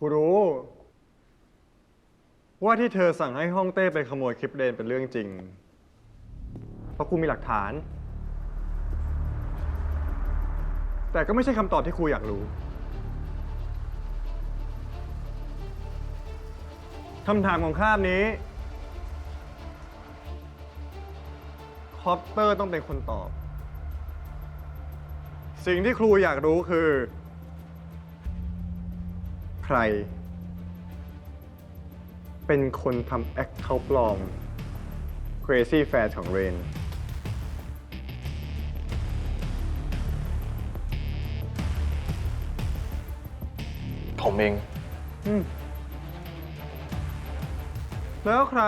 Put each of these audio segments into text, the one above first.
กูรู้ ว่าที่เธอสั่งให้ห้องเต้ไปขโมยคลิปเดนเป็นเรื่องจริง เพราะกูมีหลักฐาน แต่ก็ไม่ใช่คำตอบที่ครูอยากรู้คำถามของคาบนี้ คอปเตอร์ต้องเป็นคนตอบ สิ่งที่ครูอยากรู้คือ ใคร เป็นคนทำแอคเคาท์ปลอม Crazy Fans ของเรน ผมเอง อืมแล้วใคร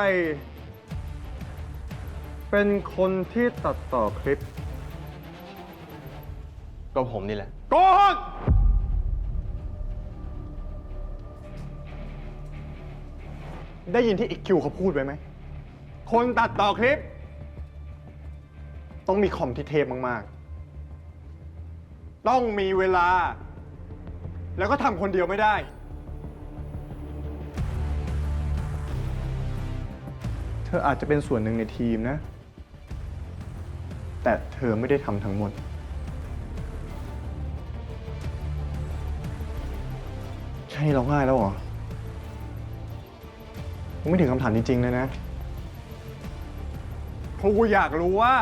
เป็นคนที่ตัดต่อคลิป ก็ผมนี่แหละ โกหก ได้ยินที่อีกคิวเขาพูดไว้ไหม คนตัดต่อคลิป ต้องมีคอมที่เทพมากๆ ต้องมีเวลา แล้วก็ทำคนเดียวไม่ได้ เธออาจจะเป็นส่วนหนึ่งในทีมนะ แต่เธอไม่ได้ทำทั้งหมด แค่นี้เราง่ายแล้วเหรอ ผมไม่ถึงคำถามจริงๆเลยนะ ครูอยากรู้ว่า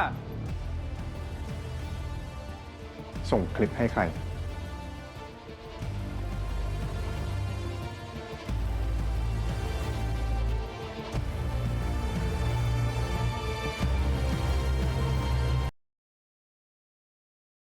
ส่งคลิปให้ใคร